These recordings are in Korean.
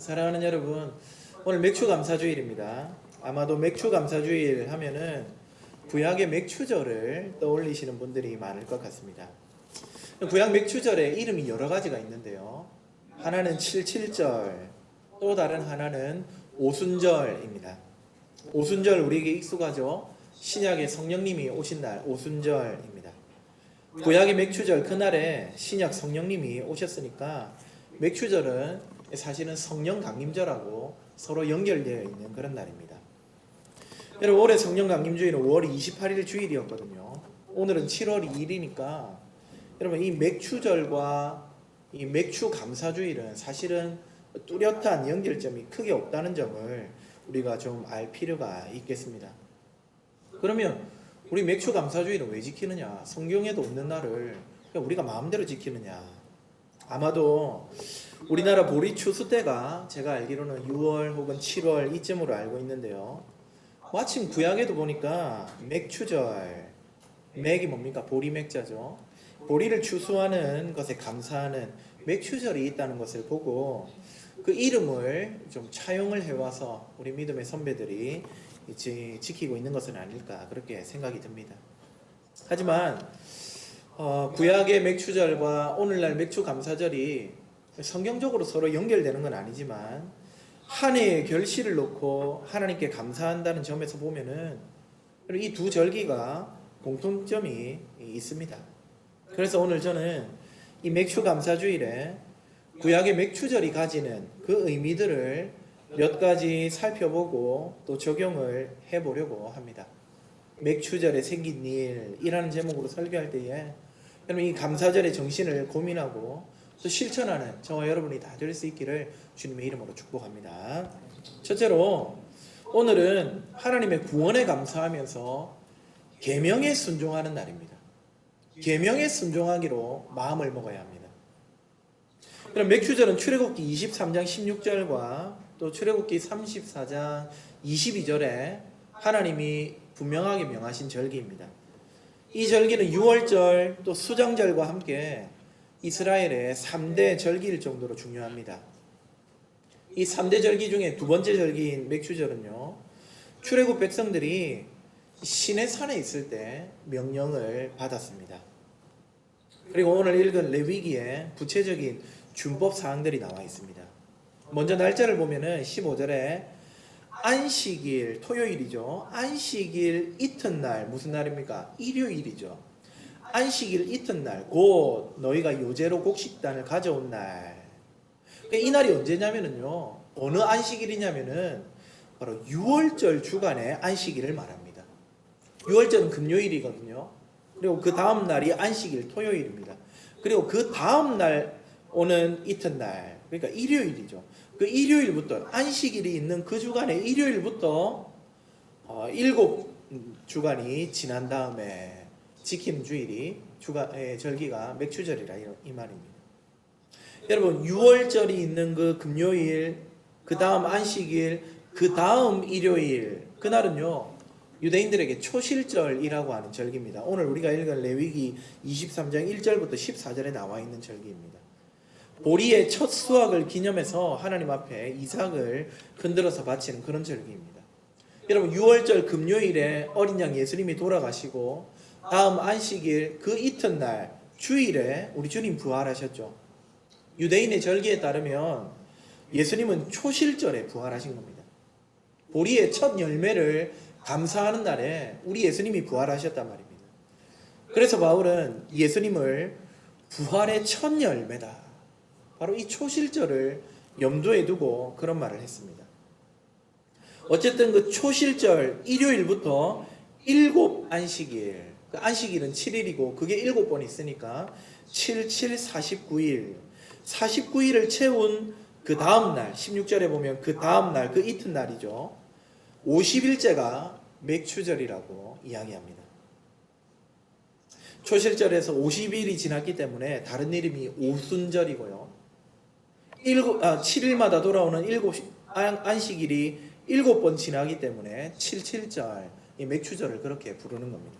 사랑하는 여러분, 오늘 맥주 감사주일입니다. 아마도 맥주 감사주일 하면은 구약의 맥주절을 떠올리시는 분들이 많을 것 같습니다. 구약 맥주절에 이름이 여러 가지가 있는데요. 하나는 77절, 또 다른 하나는 오순절입니다. 오순절 우리에게 익숙하죠? 신약의 성령님이 오신 날 오순절입니다. 구약의 맥주절 그날에 신약 성령님이 오셨으니까 맥주절은 사실은 성령 강림절하고 서로 연결되어 있는 그런 날입니다. 여러분 올해 성령 강림주일은 5월 28일 주일이었거든요. 오늘은 7월 2일이니까 여러분 이 맥주절과 이 맥주 감사주일은 사실은 뚜렷한 연결점이 크게 없다는 점을 우리가 좀 알 필요가 있겠습니다. 그러면 우리 맥주 감사주일은 왜 지키느냐? 성경에도 없는 날을 우리가 마음대로 지키느냐? 아마도 우리나라 보리 추수 때가 제가 알기로는 6월 혹은 7월 이쯤으로 알고 있는데요. 마침 구약에도 보니까 맥추절, 맥이 뭡니까? 보리 맥자죠. 보리를 추수하는 것에 감사하는 맥추절이 있다는 것을 보고 그 이름을 좀 차용을 해와서 우리 믿음의 선배들이 이제 지키고 있는 것은 아닐까 그렇게 생각이 듭니다. 하지만 어, 구약의 맥추절과 오늘날 맥추 감사절이 성경적으로 서로 연결되는 건 아니지만 한 해의 결실을 놓고 하나님께 감사한다는 점에서 보면은 이 두 절기가 공통점이 있습니다. 그래서 오늘 저는 이 맥추 감사주일에 구약의 맥추절이 가지는 그 의미들을 몇 가지 살펴보고 또 적용을 해보려고 합니다. 맥추절에 생긴 일이라는 제목으로 설교할 때에 여러분 이 감사절의 정신을 고민하고 또 실천하는 저와 여러분이 다 될 수 있기를 주님의 이름으로 축복합니다. 첫째로 오늘은 하나님의 구원에 감사하면서 계명에 순종하는 날입니다. 계명에 순종하기로 마음을 먹어야 합니다. 그럼 맥주절은 출애굽기 23장 16절과 또 출애굽기 34장 22절에 하나님이 분명하게 명하신 절기입니다. 이 절기는 6월절 또 수정절과 함께 이스라엘의 3대 절기일 정도로 중요합니다. 이 3대 절기 중에 두 번째 절기인 맥주절은요. 출애굽 백성들이 신의 산에 있을 때 명령을 받았습니다. 그리고 오늘 읽은 레위기에 구체적인 준법 사항들이 나와 있습니다. 먼저 날짜를 보면은 15절에 안식일 토요일이죠. 안식일 이튿날 무슨 날입니까? 일요일이죠. 안식일 이튿날 곧 너희가 요제로 곡식단을 가져온 날. 그러니까 이 날이 언제냐면은요. 어느 안식일이냐면은 바로 6월절 주간의 안식일을 말합니다. 6월절은 금요일이거든요. 그리고 그 다음 날이 안식일 토요일입니다. 그리고 그 다음 날 오는 이튿날 그러니까 일요일이죠. 그 일요일부터 안식일이 있는 그 주간의 일요일부터 어, 일곱 주간이 지난 다음에 지키는 주일이 주간 예, 절기가 맥추절이라 이, 이 말입니다. 여러분 6월절이 있는 그 금요일 그 다음 안식일 그 다음 일요일 그날은요 유대인들에게 초실절이라고 하는 절기입니다. 오늘 우리가 읽은 레위기 23장 1절부터 14절에 나와 있는 절기입니다. 보리의 첫 수확을 기념해서 하나님 앞에 이삭을 흔들어서 바치는 그런 절기입니다. 여러분 6월절 금요일에 어린 양 예수님이 돌아가시고 다음 안식일 그 이튿날 주일에 우리 주님 부활하셨죠. 유대인의 절기에 따르면 예수님은 초실절에 부활하신 겁니다. 보리의 첫 열매를 감사하는 날에 우리 예수님이 부활하셨단 말입니다. 그래서 바울은 예수님을 부활의 첫 열매다. 바로 이 초실절을 염두에 두고 그런 말을 했습니다. 어쨌든 그 초실절 일요일부터 일곱 안식일, 그 안식일은 7일이고 그게 일곱 번 있으니까 7, 7, 49일, 49일을 채운 그 다음 날, 16절에 보면 그 다음 날, 그 이튿날이죠. 50일째가 맥추절이라고 이야기합니다. 초실절에서 50일이 지났기 때문에 다른 이름이 오순절이고요. 일곱, 아, 7일마다 돌아오는 일곱 안식일이 일곱 번 지나기 때문에 77절, 이 맥추절을 그렇게 부르는 겁니다.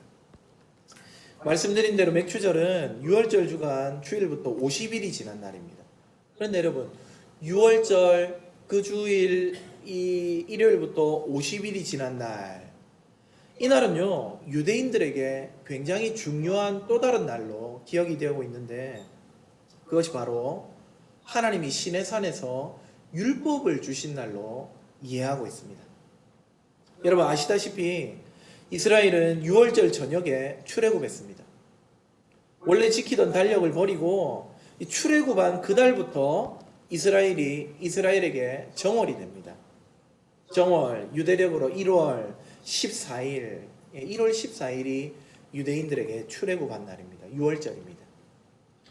말씀드린 대로 맥추절은 6월절 주간 주일부터 50일이 지난 날입니다. 그런데 여러분, 6월절 그 주일 이 일요일부터 50일이 지난 날 이날은요 유대인들에게 굉장히 중요한 또 다른 날로 기억이 되고 있는데 그것이 바로 하나님이 신의 산에서 율법을 주신 날로 이해하고 있습니다. 여러분 아시다시피 이스라엘은 6월절 저녁에 출애굽했습니다. 원래 지키던 달력을 버리고 이 출애굽한 그달부터 이스라엘이 이스라엘에게 정월이 됩니다. 정월 유대력으로 1월 14일 1월 14일이 유대인들에게 출애굽한 날입니다. 6월절입니다.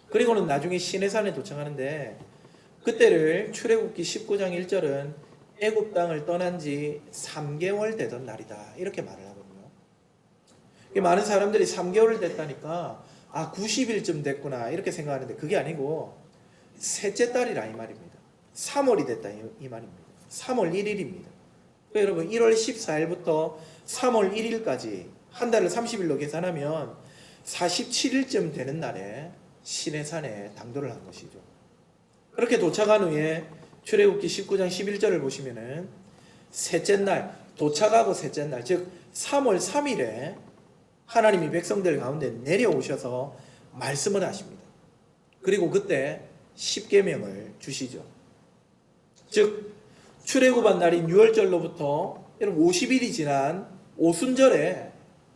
그리고는 나중에 시내산에 도착하는데 그때를 출애굽기 19장 1절은 애굽 땅을 떠난 지 3개월 되던 날이다. 이렇게 말을 하거든요. 많은 사람들이 3개월 됐다니까 아 90일쯤 됐구나 이렇게 생각하는데 그게 아니고 셋째 달이라 이 말입니다. 3월이 됐다 이, 이 말입니다. 3월 1일입니다. 그러니까 여러분 1월 14일부터 3월 1일까지 한 달을 30일로 계산하면 47일쯤 되는 날에 신의 산에 당도를 한 것이죠. 그렇게 도착한 후에 출애굽기 19장 11절을 보시면은 셋째 날 도착하고 셋째 날 즉 3월 3일에 하나님이 백성들 가운데 내려오셔서 말씀을 하십니다. 그리고 그때 십계명을 주시죠. 즉 출애굽한 날인 6월절로부터 여러분 50일이 지난 오순절에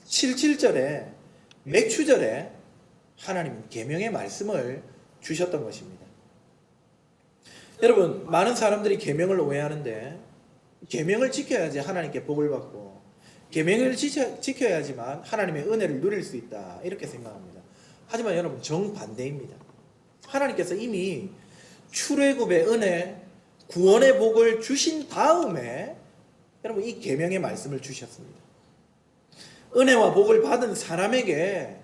77절에 맥추절에 하나님은 계명의 말씀을 주셨던 것입니다. 여러분 많은 사람들이 계명을 오해하는데 계명을 지켜야지 하나님께 복을 받고 계명을 지켜, 지켜야지만 하나님의 은혜를 누릴 수 있다 이렇게 생각합니다. 하지만 여러분 정반대입니다. 하나님께서 이미 출애굽의 은혜, 구원의 복을 주신 다음에 여러분 이 계명의 말씀을 주셨습니다. 은혜와 복을 받은 사람에게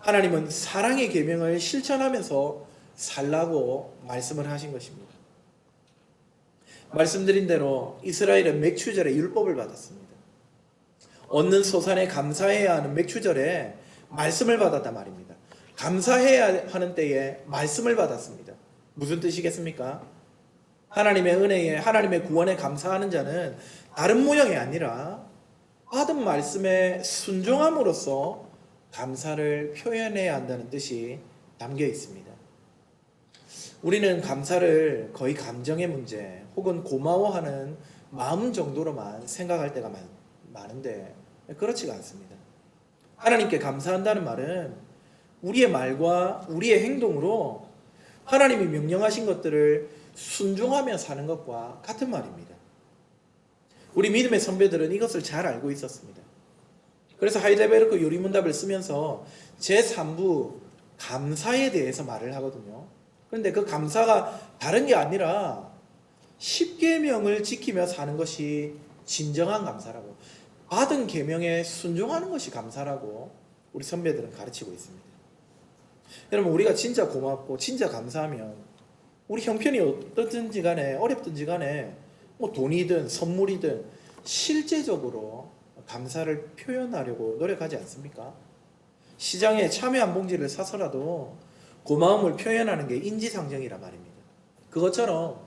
하나님은 사랑의 계명을 실천하면서 살라고 말씀을 하신 것입니다. 말씀드린 대로 이스라엘은 맥추절에 율법을 받았습니다. 얻는 소산에 감사해야 하는 맥추절에 말씀을 받았단 말입니다. 감사해야 하는 때에 말씀을 받았습니다. 무슨 뜻이겠습니까? 하나님의 은혜에 하나님의 구원에 감사하는 자는 다른 모양이 아니라 받은 말씀에 순종함으로써 감사를 표현해야 한다는 뜻이 담겨 있습니다. 우리는 감사를 거의 감정의 문제 혹은 고마워하는 마음 정도로만 생각할 때가 많, 많은데 그렇지가 않습니다. 하나님께 감사한다는 말은 우리의 말과 우리의 행동으로 하나님이 명령하신 것들을 순종하며 사는 것과 같은 말입니다. 우리 믿음의 선배들은 이것을 잘 알고 있었습니다. 그래서 하이데베르크 요리문답을 쓰면서 제3부 감사에 대해서 말을 하거든요. 그런데 그 감사가 다른 게 아니라 10계명을 지키며 사는 것이 진정한 감사라고 받은 계명에 순종하는 것이 감사라고 우리 선배들은 가르치고 있습니다. 여러분 우리가 진짜 고맙고 진짜 감사하면 우리 형편이 어떻든지 간에 어렵든지 간에 뭐 돈이든 선물이든 실제적으로 감사를 표현하려고 노력하지 않습니까? 시장에 참외 한 봉지를 사서라도 고마움을 표현하는 게 인지상정이란 말입니다. 그것처럼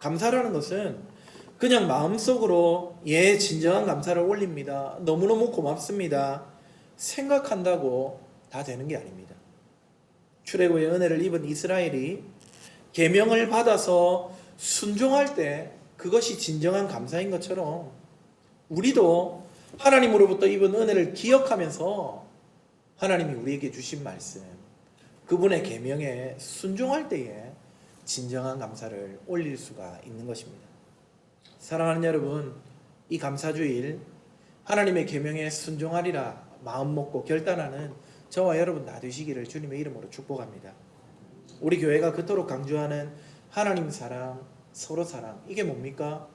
감사라는 것은 그냥 마음속으로 예 진정한 감사를 올립니다. 너무너무 고맙습니다. 생각한다고 다 되는 게 아닙니다. 출애굽의 은혜를 입은 이스라엘이 계명을 받아서 순종할 때 그것이 진정한 감사인 것처럼 우리도 하나님으로부터 입은 은혜를 기억하면서 하나님이 우리에게 주신 말씀 그분의 계명에 순종할 때에 진정한 감사를 올릴 수가 있는 것입니다. 사랑하는 여러분, 이 감사주일 하나님의 계명에 순종하리라 마음 먹고 결단하는 저와 여러분 놔두시기를 주님의 이름으로 축복합니다. 우리 교회가 그토록 강조하는 하나님 사랑, 서로 사랑 이게 뭡니까?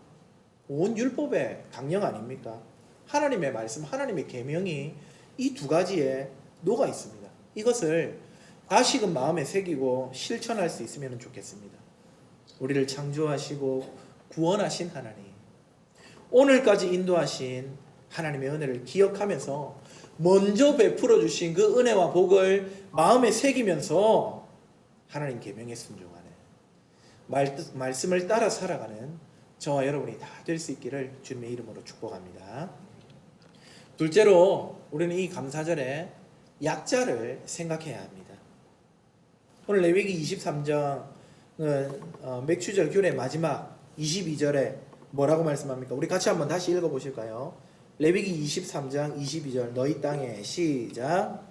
온 율법의 강령 아닙니까? 하나님의 말씀, 하나님의 계명이 이 두 가지에 녹아 있습니다. 이것을 다시금 마음에 새기고 실천할 수 있으면 좋겠습니다. 우리를 창조하시고 구원하신 하나님, 오늘까지 인도하신 하나님의 은혜를 기억하면서 먼저 베풀어 주신 그 은혜와 복을 마음에 새기면서 하나님 계명에 순종하는 말, 말씀을 따라 살아가는 저와 여러분이 다 될 수 있기를 주님의 이름으로 축복합니다. 둘째로 우리는 이 감사절에 약자를 생각해야 합니다. 오늘 레위기 23장은 어, 맥추절 균의 마지막 22절에 뭐라고 말씀합니까? 우리 같이 한번 다시 읽어 보실까요? 레위기 23장 22절 너희 땅에 시작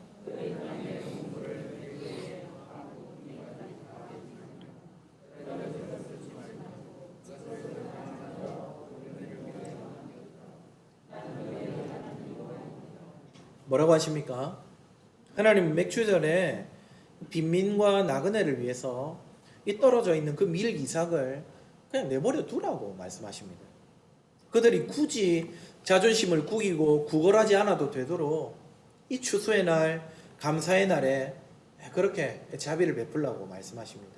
뭐라고 하십니까? 하나님 맥주전에 빈민과 나그네를 위해서 이 떨어져 있는 그 밀 이삭을 그냥 내버려 두라고 말씀하십니다. 그들이 굳이 자존심을 구기고 구걸하지 않아도 되도록 이 추수의 날, 감사의 날에 그렇게 자비를 베풀라고 말씀하십니다.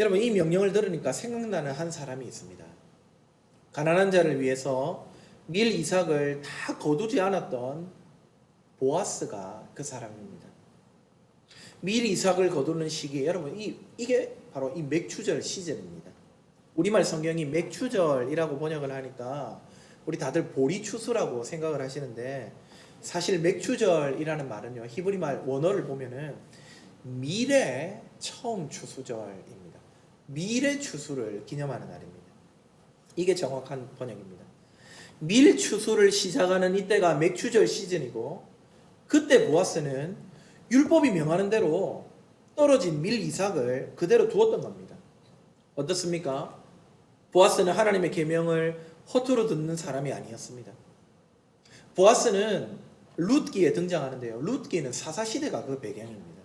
여러분 이 명령을 들으니까 생각나는 한 사람이 있습니다. 가난한 자를 위해서 밀 이삭을 다 거두지 않았던 보아스가 그 사람입니다. 밀 이삭을 거두는 시기에 여러분 이 이게 바로 이 맥추절 시즌입니다. 우리말 성경이 맥추절이라고 번역을 하니까 우리 다들 보리추수라고 생각을 하시는데 사실 맥추절이라는 말은요 히브리 말 원어를 보면은 밀의 처음 추수절입니다. 밀의 추수를 기념하는 날입니다. 이게 정확한 번역입니다. 밀 추수를 시작하는 이때가 맥추절 시즌이고 그때 보아스는 율법이 명하는 대로 떨어진 밀 이삭을 그대로 두었던 겁니다. 어떻습니까? 보아스는 하나님의 계명을 허투루 듣는 사람이 아니었습니다. 보아스는 룻기에 등장하는데요. 룻기는 사사 시대가 그 배경입니다.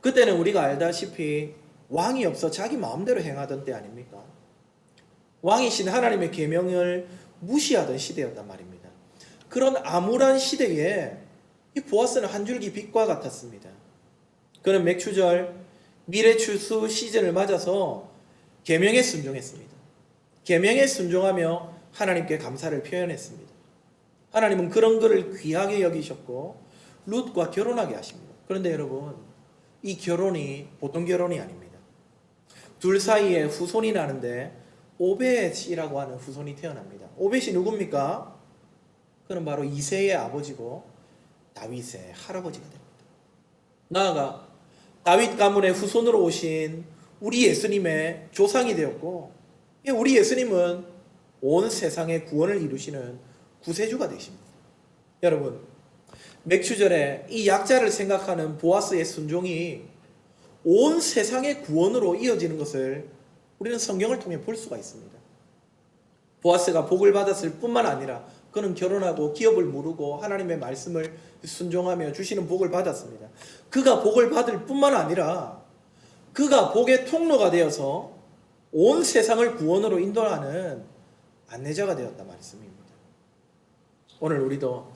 그때는 우리가 알다시피 왕이 없어 자기 마음대로 행하던 때 아닙니까? 왕이신 하나님의 계명을 무시하던 시대였단 말입니다. 그런 암울한 시대에 이 보아스는 한 줄기 빛과 같았습니다. 그는 맥추절 미래 추수 시즌을 맞아서 계명에 순종했습니다. 계명에 순종하며 하나님께 감사를 표현했습니다. 하나님은 그런 그를 귀하게 여기셨고 룻과 결혼하게 하십니다. 그런데 여러분 이 결혼이 보통 결혼이 아닙니다. 둘 사이에 후손이 나는데 오벳이라고 하는 후손이 태어납니다. 오벳이 누굽니까? 그는 바로 이세의 아버지고 다윗의 할아버지가 됩니다. 나아가 다윗 가문의 후손으로 오신 우리 예수님의 조상이 되었고 예, 우리 예수님은 온 세상의 구원을 이루시는 구세주가 되십니다. 여러분 맥추절에 이 약자를 생각하는 보아스의 순종이 온 세상의 구원으로 이어지는 것을 우리는 성경을 통해 볼 수가 있습니다. 보아스가 복을 받았을 뿐만 아니라 그는 결혼하고 기업을 무르고 하나님의 말씀을 순종하며 주시는 복을 받았습니다. 그가 복을 받을 뿐만 아니라 그가 복의 통로가 되어서 온 세상을 구원으로 인도하는 안내자가 되었다 말씀입니다. 오늘 우리도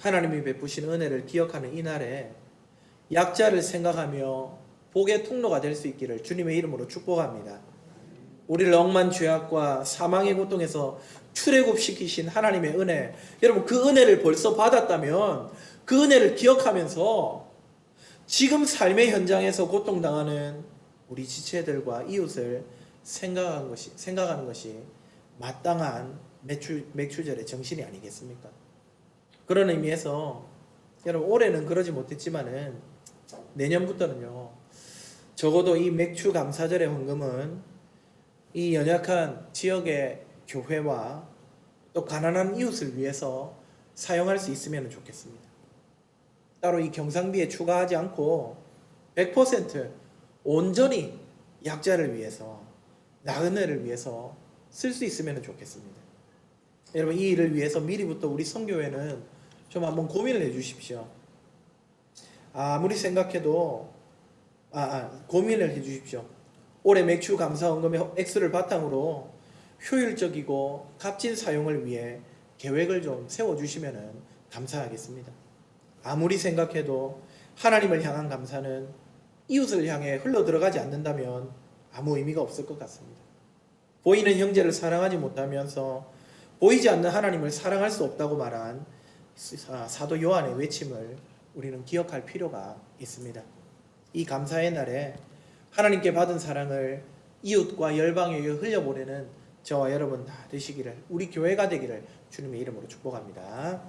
하나님이 베푸신 은혜를 기억하는 이 날에 약자를 생각하며 복의 통로가 될 수 있기를 주님의 이름으로 축복합니다. 우리를 억만 죄악과 사망의 고통에서 출애굽시키신 하나님의 은혜. 여러분 그 은혜를 벌써 받았다면 그 은혜를 기억하면서 지금 삶의 현장에서 고통당하는 우리 지체들과 이웃을 생각하는 것이 생각하는 것이 마땅한 맥주 맥주절의 정신이 아니겠습니까? 그런 의미에서 여러분 올해는 그러지 못했지만은 내년부터는요 적어도 이 맥주 감사절의 헌금은 이 연약한 지역의 교회와 또 가난한 이웃을 위해서 사용할 수 있으면 좋겠습니다. 따로 이 경상비에 추가하지 않고 100% 온전히 약자를 위해서 나그네를 위해서 쓸 수 있으면 좋겠습니다. 여러분 이 일을 위해서 미리부터 우리 성교회는 좀 한번 고민을 해주십시오. 아무리 생각해도 아, 아, 고민을 해주십시오. 올해 맥주 감사 원금의 액수를 바탕으로 효율적이고 값진 사용을 위해 계획을 좀 세워주시면 감사하겠습니다. 아무리 생각해도 하나님을 향한 감사는 이웃을 향해 흘러 들어가지 않는다면 아무 의미가 없을 것 같습니다. 보이는 형제를 사랑하지 못하면서 보이지 않는 하나님을 사랑할 수 없다고 말한 사도 요한의 외침을 우리는 기억할 필요가 있습니다. 이 감사의 날에 하나님께 받은 사랑을 이웃과 열방에게 흘려보내는 저와 여러분 다 되시기를 우리 교회가 되기를 주님의 이름으로 축복합니다.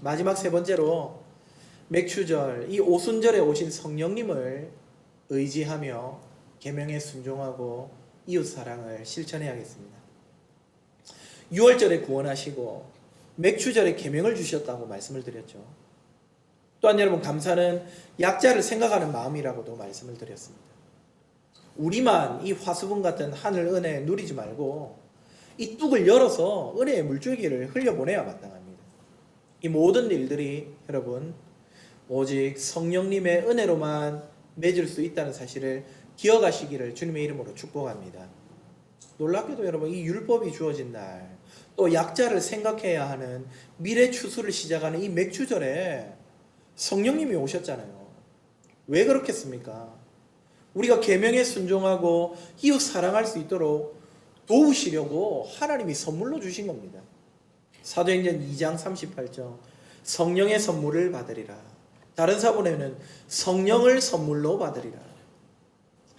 마지막 세 번째로 맥추절 이 오순절에 오신 성령님을 의지하며 계명에 순종하고 이웃 사랑을 실천해야겠습니다. 6월절에 구원하시고 맥추절에 계명을 주셨다고 말씀을 드렸죠. 또한 여러분 감사는 약자를 생각하는 마음이라고도 말씀을 드렸습니다. 우리만 이 화수분 같은 하늘 은혜 누리지 말고 이 뚝을 열어서 은혜의 물줄기를 흘려보내야 마땅합니다. 이 모든 일들이 여러분 오직 성령님의 은혜로만 맺을 수 있다는 사실을 기억하시기를 주님의 이름으로 축복합니다. 놀랍게도 여러분 이 율법이 주어진 날 또 약자를 생각해야 하는 미래 추수를 시작하는 이 맥추절에 성령님이 오셨잖아요. 왜 그렇겠습니까? 우리가 계명에 순종하고 이웃 사랑할 수 있도록 도우시려고 하나님이 선물로 주신 겁니다. 사도행전 2장 38절 성령의 선물을 받으리라. 다른 사본에는 성령을 선물로 받으리라.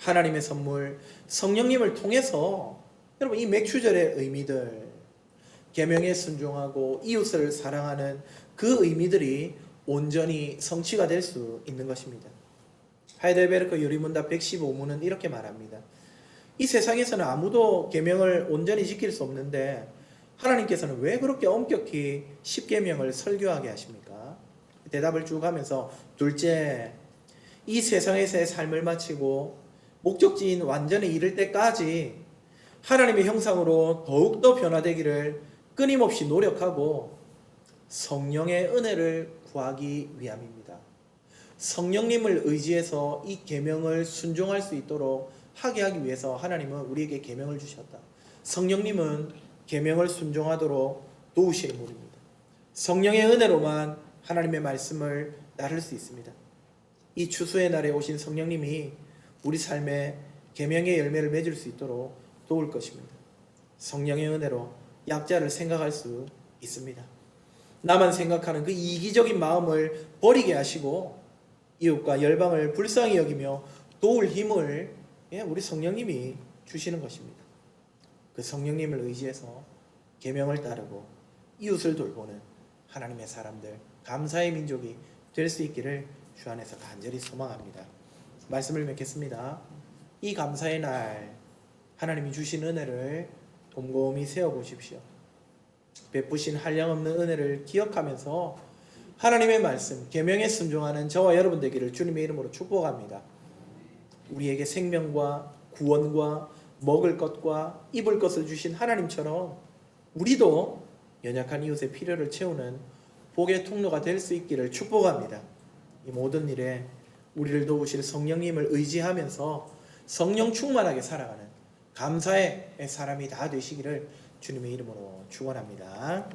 하나님의 선물 성령님을 통해서 여러분 이 맥추절의 의미들 계명에 순종하고 이웃을 사랑하는 그 의미들이 온전히 성취가 될 수 있는 것입니다. 하이델베르크 요리문답 115문은 이렇게 말합니다. 이 세상에서는 아무도 계명을 온전히 지킬 수 없는데 하나님께서는 왜 그렇게 엄격히 십계명을 설교하게 하십니까? 대답을 쭉 하면서 둘째 이 세상에서의 삶을 마치고 목적지인 완전에 이를 때까지 하나님의 형상으로 더욱더 변화되기를 끊임없이 노력하고 성령의 은혜를 구하기 위함입니다. 성령님을 의지해서 이 계명을 순종할 수 있도록 하게 하기 위해서 하나님은 우리에게 계명을 주셨다. 성령님은 계명을 순종하도록 도우시는 분입니다. 성령의 은혜로만 하나님의 말씀을 나를 수 있습니다. 이 추수의 날에 오신 성령님이 우리 삶에 계명의 열매를 맺을 수 있도록 도울 것입니다. 성령의 은혜로 약자를 생각할 수 있습니다. 나만 생각하는 그 이기적인 마음을 버리게 하시고 이웃과 열방을 불쌍히 여기며 도울 힘을 예, 우리 성령님이 주시는 것입니다. 그 성령님을 의지해서 계명을 따르고 이웃을 돌보는 하나님의 사람들 감사의 민족이 될 수 있기를 주 안에서 간절히 소망합니다. 말씀을 맺겠습니다. 이 감사의 날 하나님이 주신 은혜를 곰곰이 세워 보십시오. 베푸신 한량없는 은혜를 기억하면서 하나님의 말씀, 계명에 순종하는 저와 여러분 되기를 주님의 이름으로 축복합니다. 우리에게 생명과 구원과 먹을 것과 입을 것을 주신 하나님처럼 우리도 연약한 이웃의 필요를 채우는 복의 통로가 될 수 있기를 축복합니다. 이 모든 일에 우리를 도우실 성령님을 의지하면서 성령 충만하게 살아가는 감사의 사람이 다 되시기를 주님의 이름으로 축원합니다.